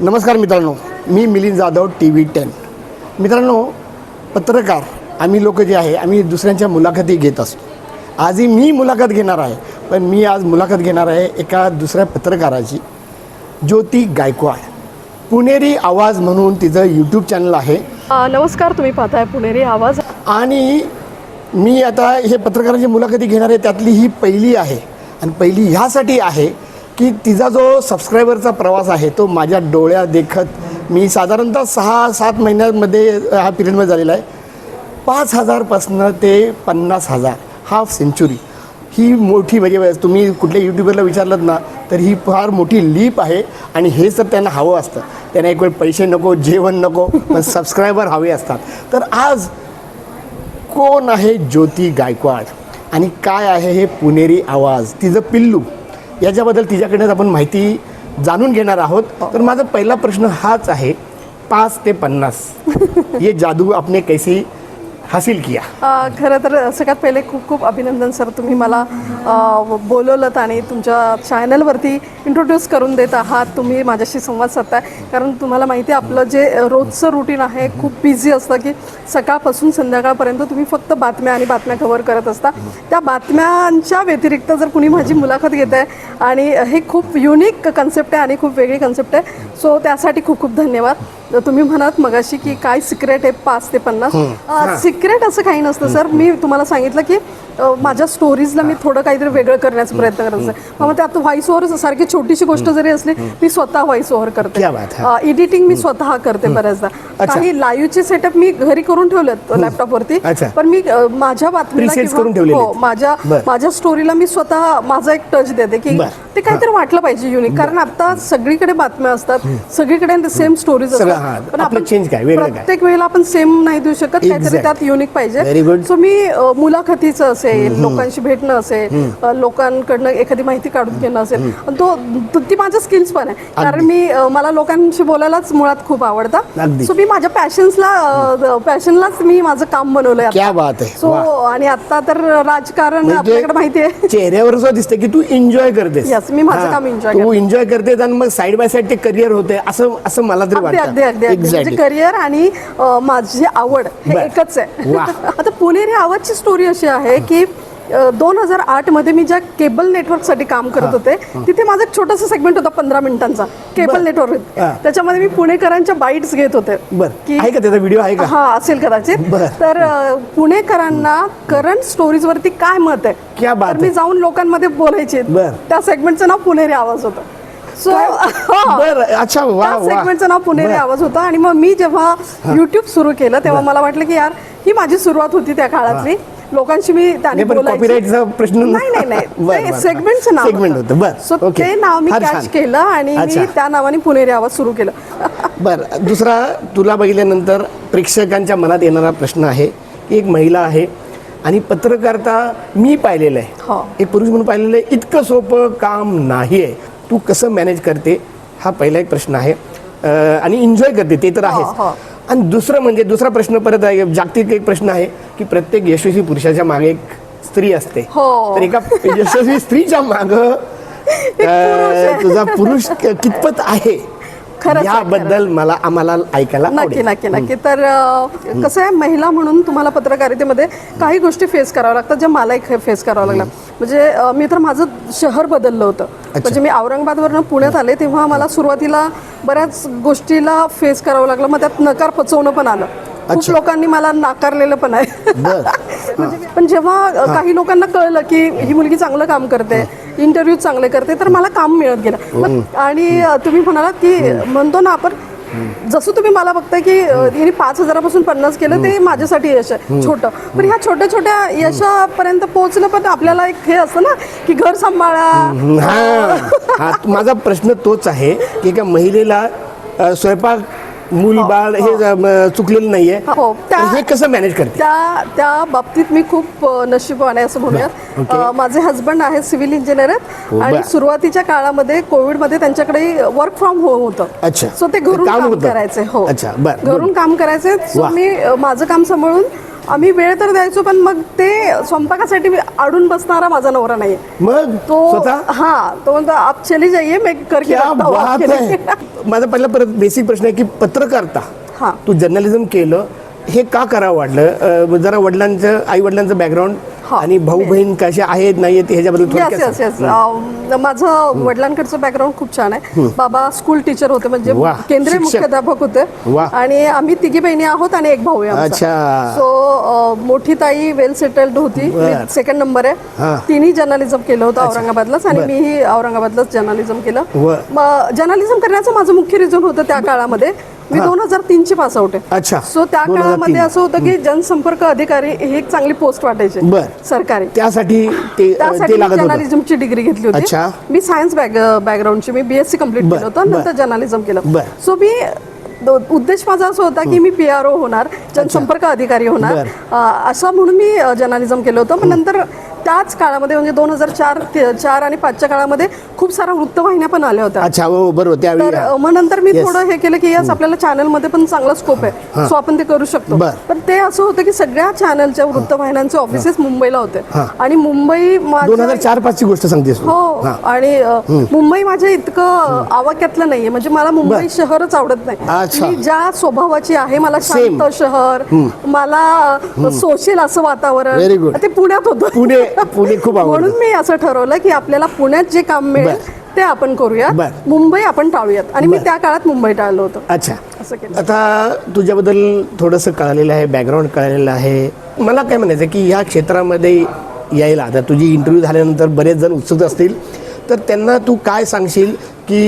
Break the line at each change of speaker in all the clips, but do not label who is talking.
नमस्कार मित्रांनो मी Milind Jadhav T V ten. मित्रांनो पत्रकार आम्ही लोक जे आहे आम्ही दुसऱ्यांच्या मुलाखती घेत असतो. आजही मी मुलाखत घेणार आहे पण मी आज मुलाखत घेणार आहे एका दुसऱ्या पत्रकाराची ज्योती गायकवाड. पुणेरी आवाज म्हणून तिचं यूट्यूब चॅनल आहे.
नमस्कार तुम्ही पाहताय पुणेरी आवाज.
आणि मी आता हे पत्रकारांची मुलाखती घेणार आहे त्यातली ही पहिली आहे. आणि पहिली ह्यासाठी आहे की तिचा जो सबस्क्रायबरचा प्रवास आहे तो माझ्या डोळ्या देखत मी साधारणतः सहा सात महिन्यांमध्ये हा पिरियडमध्ये झालेला आहे. पाच हजारपासनं ते पन्नास हजार हाफ सेंचुरी ही मोठी म्हणजे तुम्ही कुठल्या यूट्यूबरला विचारलं ना तर ही फार मोठी लीप आहे आणि हे जर त्यांना हवं असतं. त्यांना एक वेळ पैसे नको जेवण नको पण सबस्क्रायबर हवे असतात. तर आज कोण आहे ज्योती गायकवाड? आणि काय आहे हे पुणेरी आवाज? तिचं पिल्लू. याच्याबद्दल तिच्याकडनं आपण माहिती जाणून घेणार आहोत. तर माझा पहिला प्रश्न हाच आहे पाच ते पन्नास. ये जादू आपने कैसी हासिल किया.
खरं तर सगळ्यात पहिले खूप खूप अभिनंदन सर. तुम्ही मला अ, बोलवलं आणि तुमच्या चॅनलवरती इंट्रोड्यूस करून देत आहात. तुम्ही माझ्याशी संवाद साधताय. कारण तुम्हाला माहिती आहे आपलं जे रोजचं रुटीन आहे खूप बिझी असतं की सकाळपासून संध्याकाळपर्यंत तुम्ही फक्त बातम्या आणि बातम्या कव्हर करत असता. त्या बातम्यांच्या व्यतिरिक्त जर कुणी माझी मुलाखत घेत आहे आणि हे खूप युनिक कन्सेप्ट आहे आणि खूप वेगळी कन्सेप्ट आहे. सो त्यासाठी खूप खूप धन्यवाद. तुम्ही म्हणात मगाशी की काय सिक्रेट आहे पाच ते पन्नास? सिक्रेट असं काही नसतं सर मी तुम्हाला सांगितलं की माझ्या स्टोरीजला मी थोडं काहीतरी वेगळं करण्याचा प्रयत्न करत असते. मग त्यात व्हॉइस ओव्हर सारखी छोटीशी गोष्ट जरी असली मी स्वतः व्हॉइस ओव्हर करते. एडिटिंग मी स्वतः करते बऱ्याचदा. काही लाईव्हचे सेटअप मी घरी करून ठेवलेत लॅपटॉपवरती. पण मी माझ्या बातमीला हो. माझ्या. माझ्या स्टोरीला मी स्वतः माझा एक टच देते की. ते काहीतरी वाटलं पाहिजे युनिक कारण आता सगळीकडे बातम्या असतात सगळीकडे सेम स्टोरीज.
आपलं change काय?
प्रत्येक वेळेला आपण सेम नाही देऊ शकत काहीतरी. त्यात युनिक पाहिजे. सो मी मुलाखतीचं असेल लोकांशी भेटणं असेल लोकांकडनं एखादी माहिती काढून घेणं असेल तो तो- माझ्या स्किल्स पण आहे. कारण मी मला लोकांशी बोलायलाच मुळात खूप आवडतं. सो मी माझ्या पॅशन्सला पॅशनलाच मी माझं काम बनवलंय
क्या बात आहे.
सो. आणि आता तर राजकारण
म्हणजे
आपल्याकडे माहिती आहे.
चेहऱ्यावर दिसतं की तू एन्जॉय करतेस.
मी माझं. काम enjoy
तू
करते.
एन्जॉय करतेस आणि मग साईड बाय साईड ते करिअर होते असं असं मला तरी
अगदी अगदी अगदी
वाटतं
अगदी म्हणजे
एक्झॅक्टली
करिअर आणि अ, माझी आवड हे
बर.
एकच आहे. आता पुणेरी आवाजची स्टोरी अशी आहे की दोन हजार आठमध्ये मी ज्या केबल नेटवर्कसाठी काम करत होते तिथे माझा एक छोटासा सेगमेंट होता पंधरा मिनिटांचा. केबल. नेटवर्क. त्याच्यामध्ये मी पुणेकरांच्या बाईट्स घेत होते. की
व्हिडिओ आहे
हा असेल कदाचित. तर पुणेकरांना करंट स्टोरीज वरती काय मत आहे? तर मी. जाऊन लोकांमध्ये बोलायचे. त्या सेगमेंटचं नाव पुणेरी आवाज होतं. सो
अच्छा
सेगमेंटचं नाव पुणेरी. आवाज होता. आणि मग मी जेव्हा युट्यूब सुरू केलं तेव्हा मला वाटलं की यार ही माझी सुरुवात होती त्या काळातली. लोकांशी मी त्याने
कॉपीराईटचा प्रश्न
नाही नाही नाही
बर.
सेगमेंटचं नाव
Segment होतं, बर.
सो. ते नाव मी. कॅच केलं आणि. मी त्या नावाने पुणेरी आवाज सुरू केलं
बर दुसरा तुला बघितल्यानंतर प्रेक्षकांच्या मनात येणारा प्रश्न आहे की एक महिला आहे आणि पत्रकारिता मी पाहिलेलं
हो.
आहे एक पुरुष म्हणून पाहिलेलं आहे इतकं सोपं काम नाही आहे तू कसं मॅनेज करते हा पहिला एक प्रश्न आहे आणि एन्जॉय करते ते तर
हो, हो.
आहेच आणि दुसरं म्हणजे दुसरा प्रश्न परत आहे जागतिक एक प्रश्न आहे की प्रत्येक यशस्वी पुरुषाच्या मागे एक स्त्री असते
हो.
तर एका यशस्वी स्त्रीच्या माग. तुझा पुरुष कितपत आहे
खरंच
याबद्दल मला आम्हाला ऐकायला
नक्की. नक्की नक्की. तर कसं आहे महिला म्हणून तुम्हाला पत्रकारितेमध्ये काही गोष्टी फेस कराव्या लागतात ज्या मलाही फेस करावं लागल्या म्हणजे मी तर माझं शहर बदललं होतं. म्हणजे मी औरंगाबादवरनं पुण्यात आले तेव्हा मला सुरुवातीला बऱ्याच गोष्टीला फेस करावं लागलं. मग त्यात नकार पचवणं पण आलं. खूप. लोकांनी मला नाकारलेलं पण आहे. म्हणजे पण जेव्हा काही लोकांना कळलं की ही मुलगी चांगलं काम करते इंटरव्ह्यू चांगले करते तर मला काम मिळत गेलं. मग- आणि तुम्ही म्हणालात की म्हणतो ना आपण जसं तुम्ही मला बघताय की हिने पाच हजारापासून पन्नास केलं ते माझ्यासाठी यश आहे. छोटं. पण ह्या छोट्या छोट्या यशापर्यंत पोहोचणं पण आपल्याला एक हे असतं ना की घर सांभाळा.
हा. हा माझा प्रश्न तोच आहे की एका महिलेला स्वयंपाक मूल बाळ हे म- चुकलेलं नाहीये
हो,
तर हे कसं मॅनेज करते
त्या त्या बाबतीत मी खूप नशीबवान आहे असं म्हणूयात माझे हस्बंड आहेत सिव्हिल इंजिनियर
हो,
आहेत आणि. सुरुवातीच्या काळामध्ये कोविडमध्ये त्यांच्याकडे वर्क फ्रॉम होम होतं
अच्छा.
सो ते घरून
काम.
करायचे हो
अच्छा, बर,
घरून. काम करायचे सो. मी माझं काम सांभाळून आम्ही वेळ तर द्यायचो पण मग ते स्वयंपाकासाठी अडून बसणारा माझा नवरा नाहीये.
मग?
तो
स्वतः?
हा तो म्हणतो आप चली जाइए मैं करके
क्या
रखता हूँ
बात
आपके लिए."
आहे माझा पहिला परत बेसिक प्रश्न आहे की पत्रकारिता
हा.
तू जर्नलिझम केलं हे का करावं वाटलं? अं, जरा वडिलांचं आई वडिलांचं बॅकग्राऊंड. आणि भाऊ बहीण कसे आहेत नाही आहेत ह्याच्याबद्दल
माझं वडिलांकडचं बॅकग्राऊंड खूप छान आहे. बाबा स्कूल टीचर होते म्हणजे केंद्रीय. मुख्याध्यापक होते. आणि आम्ही तिघी बहिणी आहोत आणि एक भाऊ आहे. सो मोठी ताई वेल सेटल्ड होती. Second number. आहे. तिने जर्नलिझम केलं होतं औरंगाबादलाच आणि. मीही औरंगाबादलाच जर्नलिझम केलं. जर्नलिझम करण्याचं माझं मुख्य रिझन होतं त्या काळामध्ये. मी. दोन हजार तीनची पास आउट आहे.
अच्छा.
सो त्या
2003.
काळामध्ये असं होतं की जनसंपर्क अधिकारी ही एक चांगली पोस्ट वाटायची. सरकारी.
त्यासाठी
जर्नलिझमची डिग्री घेतली होती. मी सायन्स बॅक बॅकग्राऊंडची मी बीएससी
कंप्लीट
केलं होतं. नंतर जर्नलिझम केलं. सो मी उद्देश माझा असा होता की मी पी आर ओ होणार जनसंपर्क अधिकारी होणार. असं म्हणून मी जर्नलिझम केलं होतं. पण नंतर त्याच काळामध्ये म्हणजे दोन हजार चार चार आणि पाचच्या काळामध्ये खूप साऱ्या वृत्तवाहिन्या पण आल्या होत्या.
अच्छा हो बरोबर
तर
त्यावेळी
मग नंतर मी. थोडं हे केलं की यस आपल्याला चॅनलमध्ये पण चांगला स्कोप आहे. सो आपण ते करू शकतो.
बर.
पण ते असं होतं की सगळ्या चॅनलच्या वृत्तवाहिन्यांचे ऑफिसेस मुंबईला होते.
हा.
आणि मुंबई
दोन हजार चार पाच ची गोष्ट सांगतेस तू.
हो
हा.
आणि अ, मुंबई माझ्या इतकं आवाक्यातलं नाहीये. म्हणजे मला मुंबई शहरच आवडत
अच्छा.
नाही मी ज्या स्वभावाची आहे मला. शांत शहर मला सोशल असं
Very
वातावरण
good.
ते पुण्यात होतं.
पुणे पुणे खूप
म्हणून मी असं ठरवलं की आपल्याला पुण्यात जे काम
बर.
ते आपण करूयात.
बर.
मुंबई आपण टाळूयात. आणि मी
बर.
त्या काळात मुंबई टाळलं होतं.
अच्छा.
असं केलं.
आता तुझ्याबद्दल थोडंसं कळालेलं आहे बॅकग्राऊंड कळालेलं आहे. मला काय म्हणायचं आहे की ह्या क्षेत्रामध्ये यायला आता तुझी इंटरव्ह्यू झाल्यानंतर बरेच जण उत्सुक असतील. तर त्यांना तू काय सांगशील की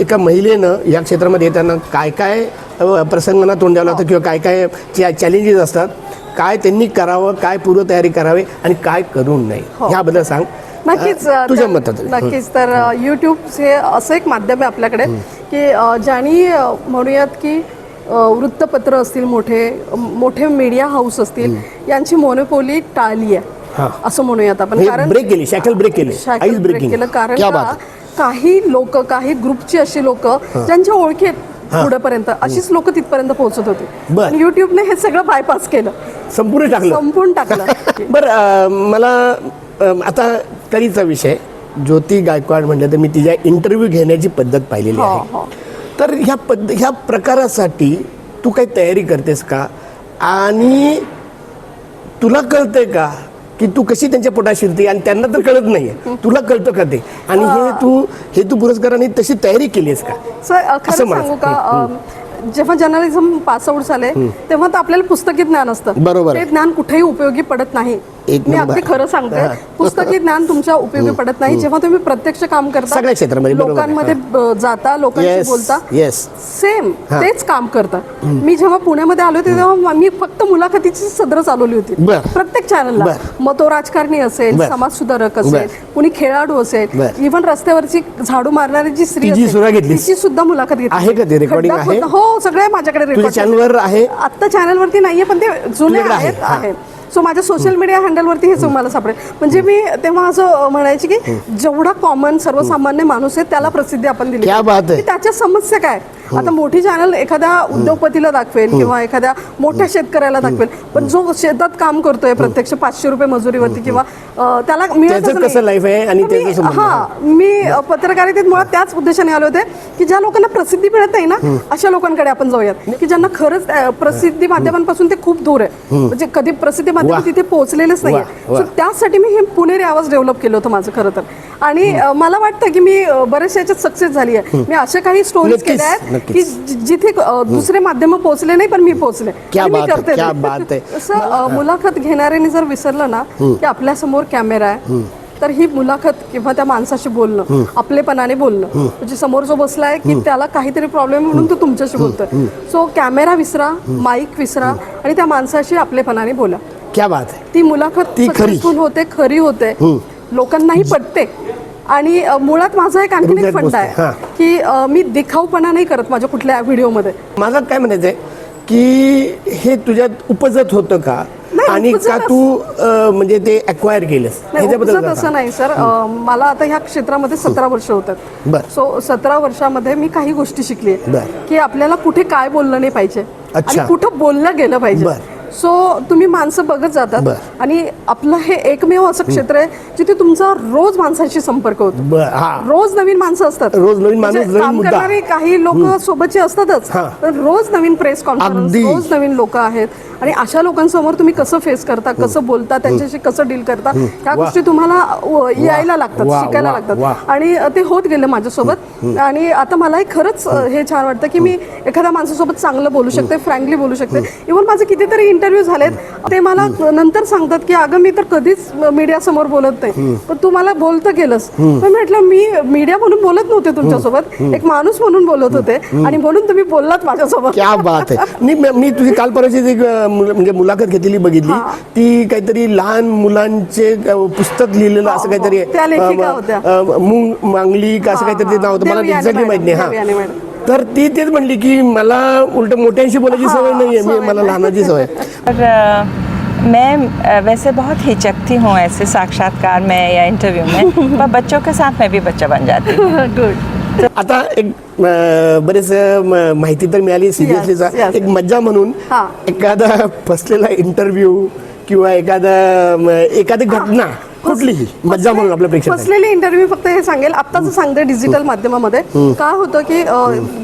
एका महिलेनं या क्षेत्रामध्ये येताना काय काय अ, प्रसंगांना तोंड द्यावं लागतं किंवा काय काय चॅलेंजेस असतात? काय त्यांनी करावं काय पूर्वतयारी करावी आणि काय करू नये
हो.
ह्याबद्दल सांग.
नक्कीच
तुझ्या मतात.
नक्कीच तर यूट्यूब हे असं एक माध्यम आहे आपल्याकडे की ज्यांनी म्हणूयात की वृत्तपत्र असतील मोठे मोठे मीडिया हाऊस असतील यांची मोनोपोली टाळली. आहे असं म्हणूयात आपण. कारण
ब्रेक केली शॅकल ब्रेक केली.
ब्रेक
ब्रेकिंग
केलं. कारण. काही लोक काही ग्रुपची अशी लोक ज्यांच्या ओळखी पुढेपर्यंत अशीच लोक तिथपर्यंत पोहोचत होती. युट्यूबने हे सगळं बायपास केलं.
संपूर्ण टाकलं.
संपून टाकलं.
बरं मला आता तरीचा विषय. ज्योती गायकवाड म्हटलं तर मी तिच्या इंटरव्ह्यू घेण्याची पद्धत पाहिलेली
हो,
आहे.
हो.
तर ह्या पद्ध ह्या प्रकारासाठी तू काही तयारी करतेस का? आणि तुला कळतंय का की तू कशी त्यांच्या पोटात शिरते? आणि त्यांना तर कळत नाहीये. तुला कळतं का ते? आणि हे तू हे तू पुरस्काराने तशी तयारी केली आहेस का
सर. सांगू का जेव्हा जर्नलिझम पास आउट झाले तेव्हा तर आपल्याला पुस्तकी ज्ञान असतं.
बरोबर
ते. ज्ञान कुठेही उपयोगी पडत नाही.
एक
मी. अगदी खरं सांगते. पुस्तकी ज्ञान तुमच्या उपयोगी पडत नाही जेव्हा तुम्ही प्रत्यक्ष काम करता
सगळ्या क्षेत्रामध्ये.
लोकांमध्ये जाता लोकांशी बोलता
येस
सेम. तेच काम करतं मी जेव्हा पुण्यामध्ये आलो होते तेव्हा मी फक्त मुलाखतीची सदर चालवली होती. प्रत्येक चॅनलला. मग तो राजकारणी असेल
बर.
समाजसुधारक
बर.
असेल कुणी खेळाडू असेल. इव्हन रस्त्यावरची झाडू मारणारी जी स्त्री? तिची सुद्धा मुलाखत घेतली
आहे का ते? आहे?
खोदणं- हो सगळे माझ्याकडे रेकॉर्ड
चॅनलवर आहे
आत्ता चॅनलवरती नाहीये पण ते जुने? आहेत. आहेत सो माझ्या सोशल मीडिया हँडलवरती हे तुम्हाला सापडेल म्हणजे मी तेव्हा असं म्हणायची की जेवढा कॉमन सर्वसामान्य माणूस आहे त्याला प्रसिद्धी आपण दिली. त्याच्या समस्या काय? आता मोठी चॅनल एखाद्या उद्योगपतीला दाखवेल किंवा एखाद्या मोठ्या शेतकऱ्याला दाखवेल पण जो शेतात काम करतोय प्रत्यक्ष पाचशे रुपये मजुरीवरती किंवा त्याला मिळतच
त्याचं
नाही.
कसं life आहे आणि
तर मी-
त्याचा संबंध?
हा मी पत्रकारितेत मुळात त्याच उद्देशाने आले होते की ज्या लोकांना प्रसिद्धी मिळत नाही ना अशा लोकांकडे आपण जाऊयात. की ज्यांना खरंच प्रसिद्धी माध्यमांपासून ते खूप दूर आहे. म्हणजे कधी प्रसिद्धी माध्यम. तिथे पोहोचलेलेच
वा.
So त्यासाठी मी हे पुणेरी आवाज डेव्हलप केलं होतं माझं खरं तर. आणि मला वाटतं की मी बऱ्याचशा याच्यात सक्सेस झाली आहे. मी अशा काही स्टोरीज केल्या आहेत. की जिथे दुसरे माध्यम पोहोचले नाही पण मी पोहोचले. मी करते मुलाखत घेणाऱ्याने जर विसरलं ना की आपल्यासमोर कॅमेरा आहे तर ही मुलाखत किंवा त्या माणसाशी बोलणं आपलेपणाने बोलणं म्हणजे समोर जो बसलाय की त्याला काहीतरी प्रॉब्लेम म्हणून तो तुमच्याशी बोलतोय. सो कॅमेरा विसरा माईक विसरा आणि त्या माणसाशी आपलेपणाने बोला.
क्या बात आहे
ती मुलाखत
ती खरी.
successful होते खरी होते लोकांनाही पटते आणि अ, मुळात माझा एक आणखी एक
हृदयात
फंड
बसते.
आहे
हां.
की अ, मी दिखाऊपणा नाही करत माझ्या कुठल्या व्हिडिओमध्ये
माझं काय म्हणायचं आहे की हे तुझ्यात उपजत होतं का
नाही,
आणि
उपजत
का तू अं, म्हणजे ते अक्वायर केलंस
नाही उपजत असं
सांग.
नाही सर अ, मला आता ह्या क्षेत्रामध्ये सतरा वर्ष होतात. सो सतरा वर्षामध्ये मी काही गोष्टी शिकली
बरं.
की आपल्याला कुठे काय बोललं नाही पाहिजे
अच्छा.
आणि कुठं बोललं गेलं पाहिजे
बरं.
सो तुम्ही माणसं बघत जातात. आणि आपलं हे एकमेव असं क्षेत्र आहे जिथे तुमचा रोज माणसांशी संपर्क होतो. रोज नवीन माणसं असतात.
रोज नवीन माणूस,
म्हणजे काही लोक सोबतचे असतातच रोज नवीन प्रेस कॉन्फरन्स. रोज नवीन लोक आहेत. आणि अशा लोकांसमोर तुम्ही कसं फेस करता कसं बोलता त्यांच्याशी कसं डील करता ह्या. गोष्टी तुम्हाला यायला लागतात शिकायला. लागतात. आणि ते होत गेलं माझ्यासोबत. आणि आता मलाही खरंच हे छान वाटतं की मी एखाद्या माणसासोबत चांगलं बोलू शकते फ्रँकली बोलू शकते. इव्हन माझे कितीतरी इंटरव्ह्यू झालेत ते मला नंतर सांगतात की अगं मी तर कधीच मीडिया समोर बोलत नाही. पण तू मला बोलतं केलंस पण म्हटलं मी मीडिया म्हणून बोलत नव्हते तुमच्यासोबत. एक माणूस म्हणून बोलत होते आणि म्हणून तुम्ही बोललात माझ्यासोबत.
क्या बात आहे. मी मी तुझी काल परवाची मुल- म्हणजे मुलाखत घेतलेली बघितली. ती काहीतरी लहान मुलांचे पुस्तक लिहिलेलं असं
हो,
काहीतरी
हो.
अं, मुंग मांगली का असं
हा,
काहीतरी ते. नाव होतं मला एक्झॅक्टली माहीत नाही हा. तर ती तेच म्हणली की मला उलट मोठ्यांशी बोलायची सवय मी
सवय
मला
नाही.
लहानाची सवय
अ, मैं वैसे बहुत हिचकती हूँ ऐसे साक्षात्कार में या इंटरव्यू में पर बच्चों के साथ मैं भी बच्चा बन जाती हूँ
गुड
आता एक बरेच माहिती तर मिळाली सिरियसलीचा. एक मज्जा म्हणून. एखादा फसलेला इंटरव्ह्यू किंवा एखादा एखादी घटना कुठलीही? मज्जा म्हणून आपल्या प्रेक्षक
फसलेले इंटरव्ह्यू फक्त हे सांगेल. आत्ताच सांगते डिजिटल माध्यमामध्ये. काय होतं की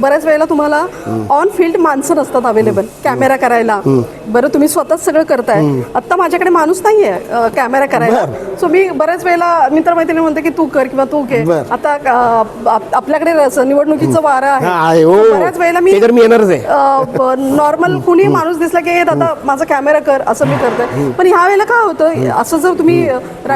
बऱ्याच वेळेला तुम्हाला ऑन फील्ड माणसं नसतात अवेलेबल कॅमेरा करायला. बरं तुम्ही स्वतःच सगळं करताय. आत्ता माझ्याकडे माणूस नाहीये कॅमेरा करायला. सो मी बऱ्याच वेळेला मित्रमैत्रिणी म्हणते की तू कर किंवा तू घे. आता आपल्याकडे निवडणुकीचं वारं
आहे, हो.
बऱ्याच वेळेला मी नॉर्मल कुणी माणूस दिसला की "ए, दादा माझा कॅमेरा कर असं मी करते. पण ह्या वेळेला काय होतं? असं जर तुम्ही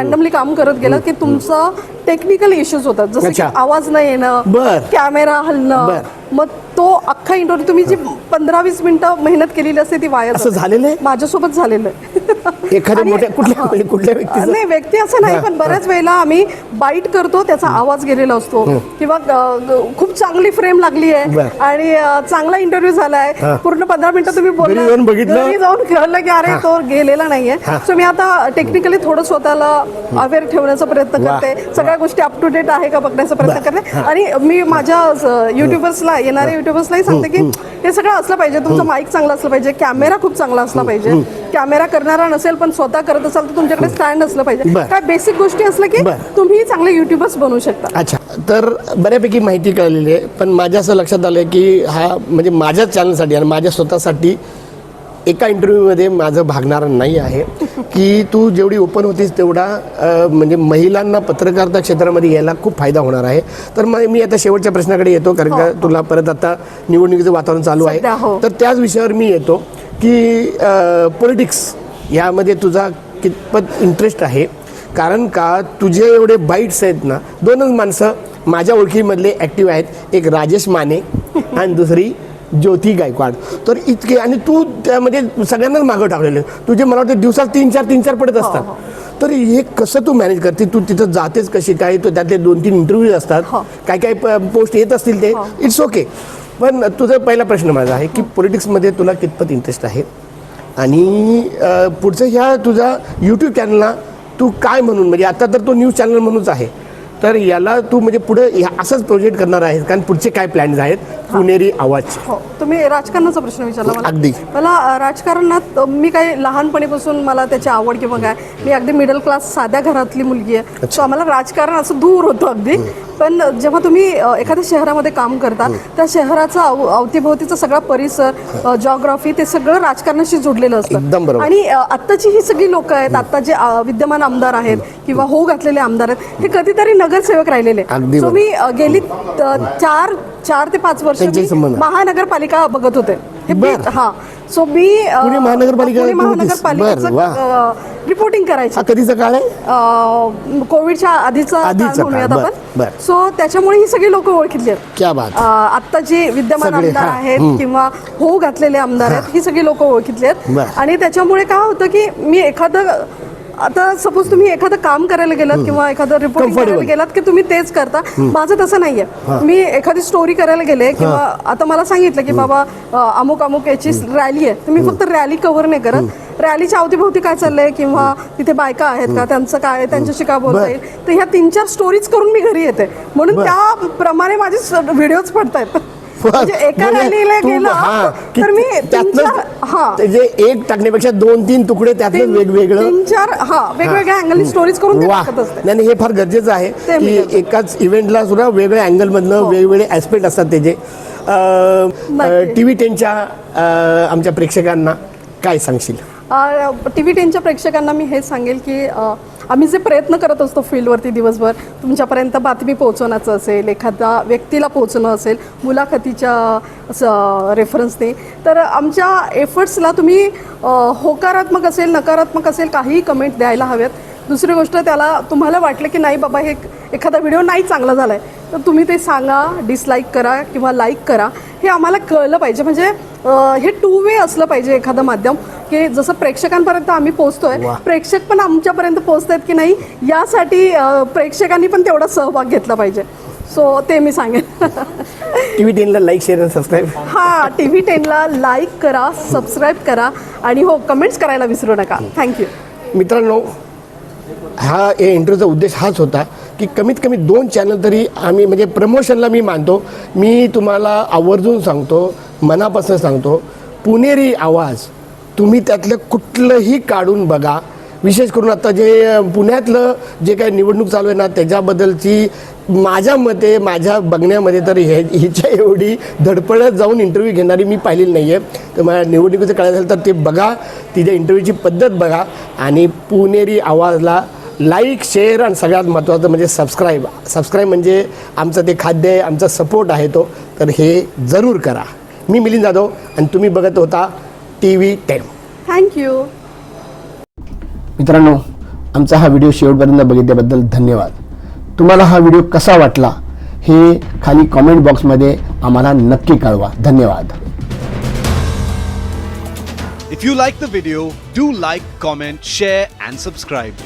रॅन्डमली काम करत गेलात की तुमचं टेक्निकल इश्यूज होतात जसं की
अच्छा.
आवाज न येणं
बर.
कॅमेरा हलणं
बर.
मग तो अख्खा इंटरव्ह्यू तुम्ही जी पंधरा वीस मिनिटं मेहनत केलेली असते ती वाया
असं. झालेलं आहे?
माझ्यासोबत झालेलं आहे.
एखाद्या मोठ्या कुठल्या कुठल्या व्यक्तीचं?
नाही व्यक्ती असं नाही पण बऱ्याच वेळेला आम्ही बाईट करतो त्याचा आवाज गेलेला असतो. किंवा खूप चांगली फ्रेम लागली आहे. आणि चांगला इंटरव्ह्यू झालाय.
हा.
पूर्ण पंधरा मिनिटं तुम्ही
जाऊन बघितलं?
जाऊन कळलं की अरे तो गेलेला नाहीये. सो मी आता टेक्निकली थोडं स्वतःला अवेअर ठेवण्याचा प्रयत्न. करते. सगळ्या गोष्टी अप टू डेट आहे का बघण्याचा प्रयत्न. करते. आणि मी माझ्या युट्युबर्सला येणाऱ्या युट्युबर्सलाही सांगते की हे. सगळं असलं पाहिजे तुमचं माईक चांगला असलं पाहिजे कॅमेरा खूप चांगला असला पाहिजे. कॅमेरा करणारा नसेल पण स्वतः करत असाल तर तुमच्याकडे स्टँड असलं पाहिजे. काय बेसिक गोष्टी असल्या की. तुम्ही चांगले युट्युबर्स बनू शकता.
अच्छा तर बऱ्यापैकी माहिती कळलेली आहे पण माझ्या असं लक्षात आलं की हा म्हणजे माझ्याच चॅनलसाठी आणि माझ्या स्वतःसाठी एका इंटरव्ह्यूमध्ये माझं भागणार नाही आहे. की तू जेवढी ओपन होतीस तेवढा म्हणजे महिलांना पत्रकारिता क्षेत्रामध्ये यायला खूप फायदा होणार आहे. तर मग मी आता शेवटच्या प्रश्नाकडे येतो कारण का तुला परत आता निवडणुकीचं वातावरण चालू
सध्या हो.
आहे तर त्याच विषयावर मी येतो की पॉलिटिक्स यामध्ये तुझा कितपत इंटरेस्ट आहे. कारण का तुझे एवढे बाईट्स आहेत ना दोनच माणसं माझ्या ओळखीमधले ॲक्टिव्ह आहेत. एक राजेश माने आणि दुसरी ज्योती गायकवाड. तर इतके आणि तू त्यामध्ये सगळ्यांनाच मागं टाकलेलं. तुझे मला वाटतं दिवसात तीन चार तीन चार पडत असतात तर हे कसं तू मॅनेज करते? तू तिथं जातेस कशी? काय तो त्यातले दोन तीन इंटरव्ह्यूज असतात.
हो.
काय काय पोस्ट येत असतील ते? इट्स ओके पण तुझा पहिला प्रश्न माझा आहे की पॉलिटिक्समध्ये तुला कितपत इंटरेस्ट आहे? आणि पुढचं ह्या तुझा यूट्यूब चॅनलला तू काय म्हणून म्हणजे आता तर तो न्यूज चॅनल म्हणूनच आहे. तर याला तू म्हणजे पुढे असंच प्रोजेक्ट करणार आहेस कारण पुढचे काय प्लॅन्स आहेत? पुणेरी आवाज.
हो तुम्ही राजकारणाचा प्रश्न विचारला मला.
अगदी.
मला राजकारणात मी काही लहानपणीपासून मला त्याची आवड किंवा काय मी अगदी मिडल क्लास साध्या घरातली मुलगी आहे. सो आम्हाला राजकारण असं दूर होतं अगदी. पण जेव्हा तुम्ही एखाद्या शहरामध्ये काम करता त्या शहराचा अव अवतीभोवतीचा सगळा परिसर जॉग्राफी ते सगळं राजकारणाशी जोडलेलं असतं. आणि आत्ताची ही सगळी लोक आहेत आता जे विद्यमान आमदार आहेत किंवा होऊ घातलेले आमदार आहेत हे कधीतरी नगरसेवक राहिलेले
अगदी
सो
बरोबर.
मी अ, गेली अ, चार चार ते पाच वर्ष
त्यांच्याशी
मी
संबंध.
महानगरपालिका बघत होते हे
बर.
हा सो मी अ,
पुणे महानगरपालिका
पुणे
होतीस. बर,
रिपोर्टिंग करायची
हा कधीचा काळ आहे
अ, कोविडच्या आधीचा काळ
आधीचा
म्हणूयात
काळ, बर,
आपण
बर.
सो त्याच्यामुळे ही सगळी लोक ओळखितली आहेत
क्या बात
अ, आत्ता जे विद्यमान
सगळे,
आमदार
हा,
आहेत
हम्म.
किंवा होऊ घातलेले आमदार आहेत ही सगळी लोक ओळखितली आहेत
बर.
आणि त्याच्यामुळे काय होतं की मी एखादं आता सपोज तुम्ही एखादं काम करायला गेलात किंवा एखादं रिपोर्टिंग करायला. गेलात की तुम्ही तेच करता. माझं तसं नाहीये. मी एखादी स्टोरी करायला गेले किंवा आता मला सांगितलं की बाबा अमुक अमुक याची रॅली आहे. मी फक्त रॅली कव्हर नाही करत. रॅलीच्या अवतीभोवती काय चाललंय किंवा तिथे बायका आहेत का? त्यांचं काय आहे, त्यांच्याशी काय बोलता. येईल? तर ह्या तीन चार स्टोरीज करून मी घरी येते. म्हणून. त्याप्रमाणे माझे व्हिडिओज पडतायत. म्हणजे एका
म्हणजे
रॅलीला गेला तर मी
जे एक टाकण्यापेक्षा दोन तीन तुकडे त्यातलं वेगवेगळं
तीन चार हा वेगवेगळ्या अँगल स्टोरीज करून
नाही हे फार गरजेचं आहे की. एकाच इव्हेंटला सुद्धा वेगळ्या अँगलमधनं
हो.
वेगवेगळे ॲस्पेक्ट असतात त्याचे. टी व्ही टेनच्या आमच्या प्रेक्षकांना काय सांगशील
टी व्ही टेनच्या प्रेक्षकांना मी हे सांगेल की आम्ही जे प्रयत्न करत असतो फील्डवरती दिवसभर तुमच्यापर्यंत बातमी पोहोचवण्याचं असेल एखाद्या व्यक्तीला पोहोचणं असेल मुलाखतीच्या रेफरन्सने तर आमच्या एफर्ट्सला तुम्ही होकारात्मक असेल नकारात्मक असेल काहीही कमेंट द्यायला हव्यात. दुसरी गोष्ट त्याला तुम्हाला वाटलं की नाही बाबा हे एखादा व्हिडिओ नाही चांगला झाला आहे तर तुम्ही ते सांगा डिसलाईक करा किंवा लाईक करा हे आम्हाला कळलं पाहिजे. म्हणजे हे टू वे असलं पाहिजे एखादं माध्यम. की जसं प्रेक्षकांपर्यंत आम्ही पोहोचतोय. प्रेक्षक पण आमच्यापर्यंत पोहोचत आहेत की नाही यासाठी प्रेक्षकांनी पण तेवढा सहभाग घेतला पाहिजे. सो ते मी सांगेन.
टी व्ही टेनला लाईक शेअर आणि सबस्क्राईब
हा टी व्ही टेनला लाईक करा सबस्क्राईब करा आणि हो कमेंट्स करायला विसरू नका. थँक्यू
मित्रांनो हा हे इंटरव्ह्यूचा उद्देश हाच होता की कमीत कमी दोन चॅनल तरी आम्ही म्हणजे प्रमोशनला मी मानतो. मी तुम्हाला आवर्जून सांगतो मनापासून सांगतो पुणेरी आवाज तुम्ही त्यातलं कुठलंही काढून बघा. विशेष करून आता जे पुण्यातलं जे काही निवडणूक चालू आहे ना त्याच्याबद्दलची माझ्या मते माझ्या बघण्यामध्ये तर हे हिच्या एवढी धडपडत जाऊन इंटरव्ह्यू घेणारी मी पाहिलेली नाही आहे तर मला निवडणुकीचं कळायचं असेल तर ते बघा तिच्या इंटरव्ह्यूची पद्धत बघा आणि पुणेरी आवाजला लाईक शेअर आणि सगळ्यात महत्त्वाचं म्हणजे सबस्क्राईब सबस्क्राईब म्हणजे आमचं ते खाद्य आहे आमचा सपोर्ट आहे तो. तर हे जरूर करा. मी मिलिंद जाधव आणि तुम्ही बघत होता टी व्ही टेन
थँक्यू
मित्रांनो आमचा हा व्हिडिओ शेवटपर्यंत बघितल्याबद्दल धन्यवाद. तुम्हाला हा व्हिडिओ कसा वाटला हे खाली कॉमेंट बॉक्समध्ये आम्हाला नक्की कळवा. धन्यवाद.
If you like the video, do like, comment, share, and subscribe.